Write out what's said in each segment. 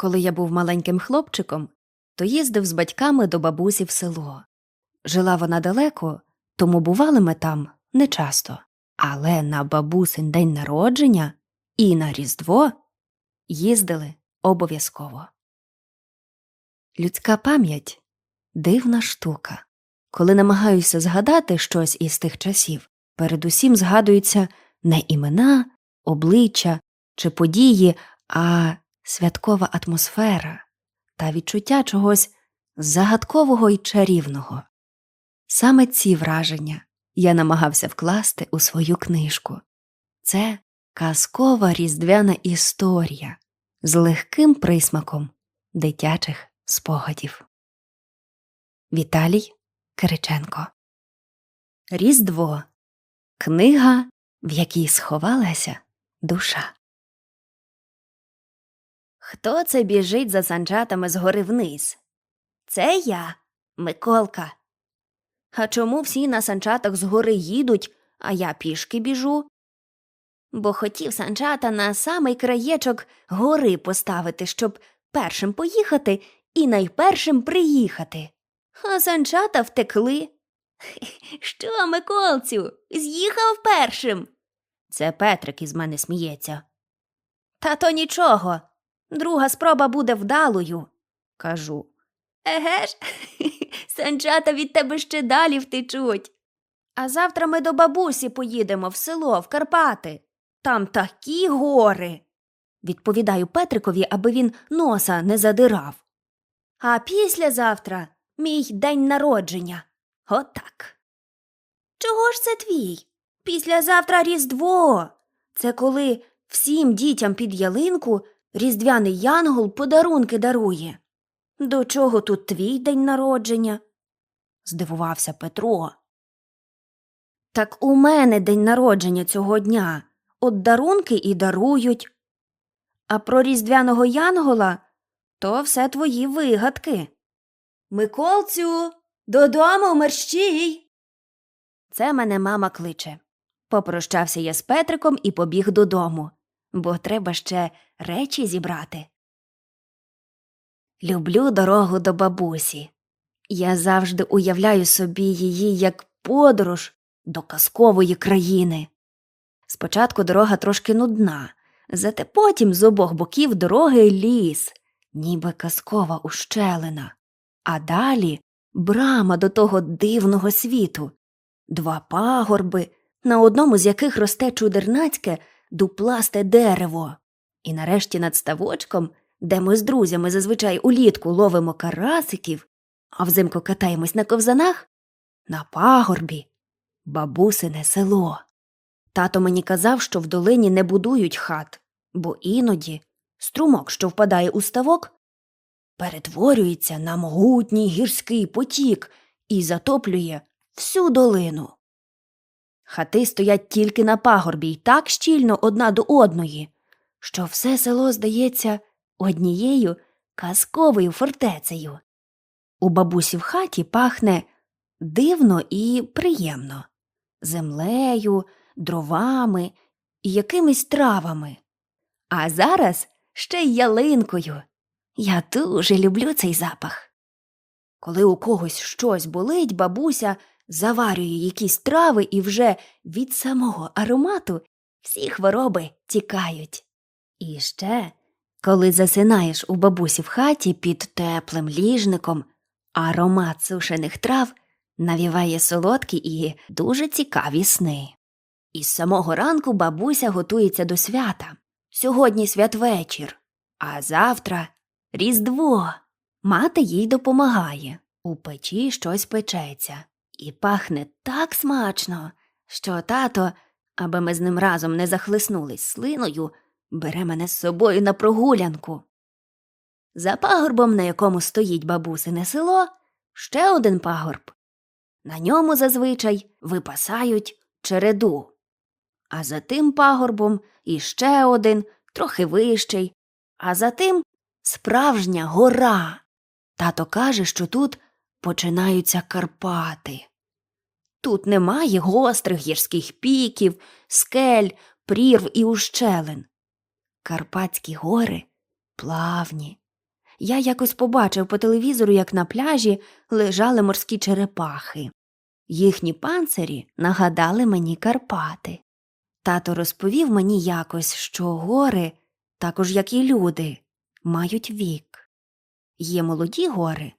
Коли я був маленьким хлопчиком, то їздив з батьками до бабусі в село. Жила вона далеко, тому бували ми там нечасто. Але на бабусин день народження і на Різдво їздили обов'язково. Людська пам'ять дивна штука. Коли намагаюся згадати щось із тих часів, передусім згадуються не імена, обличчя чи події, а святкова атмосфера та відчуття чогось загадкового і чарівного. Саме ці враження я намагався вкласти у свою книжку. Це казкова різдвяна історія з легким присмаком дитячих спогадів. Віталій Кириченко Різдво Книга, в якій сховалася душа. Хто це біжить за санчатами згори вниз? Це я, Миколка. А чому всі на санчатах згори їдуть, а я пішки біжу? Бо хотів санчата на самий краєчок гори поставити, щоб першим поїхати і найпершим приїхати. А санчата втекли. Що, Миколцю, з'їхав першим? Це Петрик із мене сміється. Та то нічого. Друга спроба буде вдалою, кажу. Еге ж, санчата від тебе ще далі втечуть. А завтра ми до бабусі поїдемо в село, в Карпати. Там такі гори. Відповідаю Петрикові, аби він носа не задирав. А післязавтра мій день народження. Отак. Чого ж це твій? Післязавтра Різдво. Це коли всім дітям під ялинку різдвяний янгол подарунки дарує. До чого тут твій день народження? здивувався Петро. Так у мене день народження цього дня. От дарунки і дарують. А про різдвяного янгола то все твої вигадки. Миколцю, додому мерщій. Це мене мама кличе. Попрощався я з Петриком і побіг додому, бо треба ще речі зібрати. Люблю дорогу до бабусі. Я завжди уявляю собі її як подорож до казкової країни. Спочатку дорога трошки нудна, зате потім з обох боків дороги ліс, ніби казкова ущелина, а далі брама до того дивного світу, два пагорби, на одному з яких росте чудернацьке дупласте дерево, і нарешті над ставочком, де ми з друзями зазвичай улітку ловимо карасиків, а взимку катаємось на ковзанах, на пагорбі, бабусине село. Тато мені казав, що в долині не будують хат, бо іноді струмок, що впадає у ставок, перетворюється на могутній гірський потік і затоплює всю долину. Хати стоять тільки на пагорбі й так щільно одна до одної, що все село здається однією казковою фортецею. У бабусі в хаті пахне дивно і приємно землею, дровами і якимись травами. А зараз ще й ялинкою. Я дуже люблю цей запах. Коли у когось щось болить, бабуся заварює якісь трави і вже від самого аромату всі хвороби тікають. І ще, коли засинаєш у бабусі в хаті під теплим ліжником, аромат сушених трав навіває солодкі і дуже цікаві сни. Із самого ранку бабуся готується до свята. Сьогодні святвечір, а завтра Різдво. Мати їй допомагає. У печі щось печеться, і пахне так смачно, що тато, аби ми з ним разом не захлиснулись слиною, бере мене з собою на прогулянку. За пагорбом, на якому стоїть бабусине село, ще один пагорб. На ньому зазвичай випасають череду. А за тим пагорбом іще один, трохи вищий, а за тим справжня гора. Тато каже, що тут починаються Карпати. Тут немає гострих гірських піків, скель, прірв і ущелин. Карпатські гори плавні, я якось побачив по телевізору, як на пляжі лежали морські черепахи. Їхні панцирі нагадали мені Карпати. Тато розповів мені якось, що гори, також як і люди, мають вік. Є молоді гори,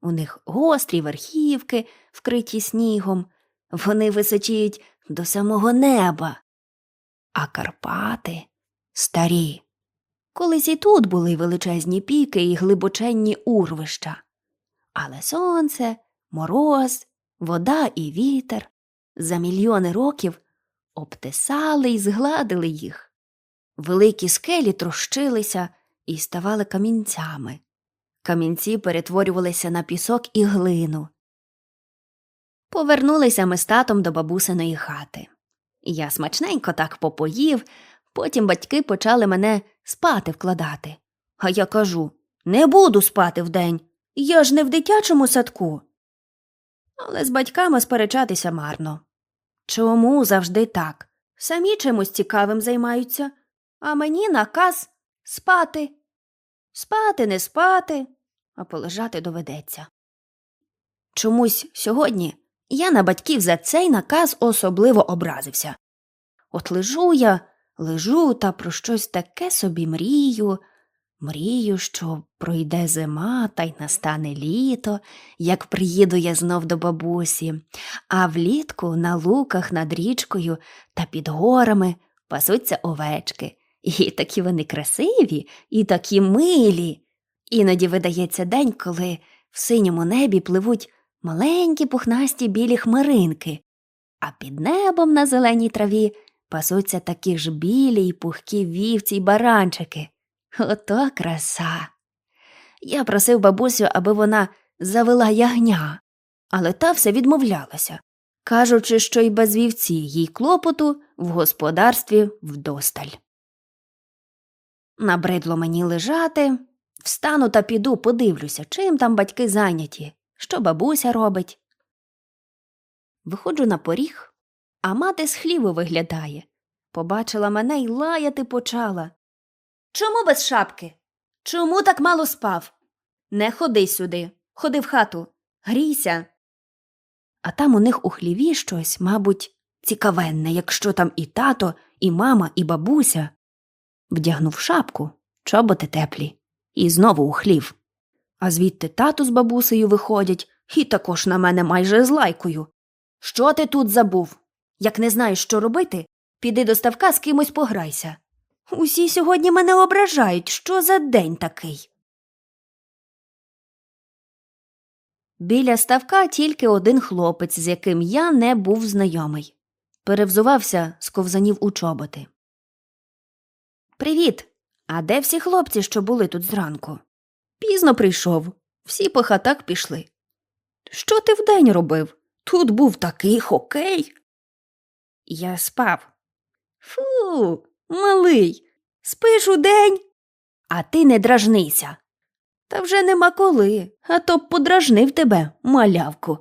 у них гострі верхівки, вкриті снігом, вони височіють до самого неба. А Карпати старі. Колись і тут були величезні піки і глибоченні урвища. Але сонце, мороз, вода і вітер за мільйони років обтесали і згладили їх. Великі скелі трощилися і ставали камінцями. Камінці перетворювалися на пісок і глину. Повернулися ми з татом до бабусиної хати. Я смачненько так попоїв, потім батьки почали мене спати вкладати. А я кажу не буду спати вдень, я ж не в дитячому садку. Але з батьками сперечатися марно. Чому завжди так? Самі чимось цікавим займаються, а мені наказ спати. Спати, не спати, а полежати доведеться. Чомусь сьогодні я на батьків за цей наказ особливо образився. От лежу я, лежу та про щось таке собі мрію, мрію, що пройде зима та й настане літо, як приїду я знов до бабусі, а влітку на луках над річкою та під горами пасуться овечки. І такі вони красиві, і такі милі. Іноді видається день, коли в синьому небі пливуть маленькі пухнасті білі хмаринки, а під небом на зеленій траві пасуться такі ж білі й пухкі вівці й баранчики. Ото краса. Я просив бабусю, аби вона завела ягня, але та все відмовлялася, кажучи, що й без вівці їй клопоту в господарстві вдосталь. Набридло мені лежати, встану та піду, подивлюся, чим там батьки зайняті, що бабуся робить. Виходжу на поріг, а мати з хліву виглядає. Побачила мене й лаяти почала. Чому без шапки? Чому так мало спав? Не ходи сюди, ходи в хату, грійся. А там у них у хліві щось, мабуть, цікавенне, якщо там і тато, і мама, і бабуся. Вдягнув шапку, чоботи теплі, і знову у хлів. А звідти тато з бабусею виходять і також на мене майже з лайкою. Що ти тут забув? Як не знаєш, що робити, піди до ставка з кимось пограйся. Усі сьогодні мене ображають. Що за день такий? Біля ставка тільки один хлопець, з яким я не був знайомий. Перевзувався з ковзанів у чоботи. Привіт. А де всі хлопці, що були тут зранку? Пізно прийшов. Всі по хатах пішли. Що ти вдень робив? Тут був такий хокей. Я спав. Фу, малий, спиш удень, а ти не дражнися. Та вже нема коли, а то б подражнив тебе, малявку.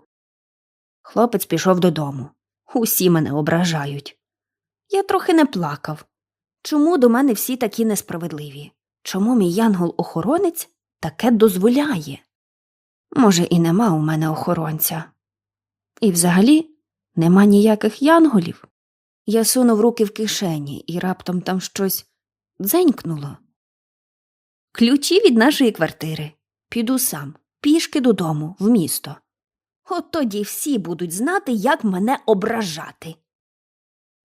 Хлопець пішов додому. Усі мене ображають. Я трохи не плакав. Чому до мене всі такі несправедливі? Чому мій янгол-охоронець таке дозволяє? Може, і нема у мене охоронця. І взагалі нема ніяких янголів. Я сунув руки в кишені і раптом там щось дзенькнуло. Ключі від нашої квартири. Піду сам, пішки додому, в місто. От тоді всі будуть знати, як мене ображати.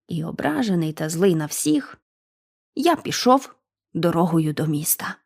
І ображений та злий на всіх, я пішов дорогою до міста.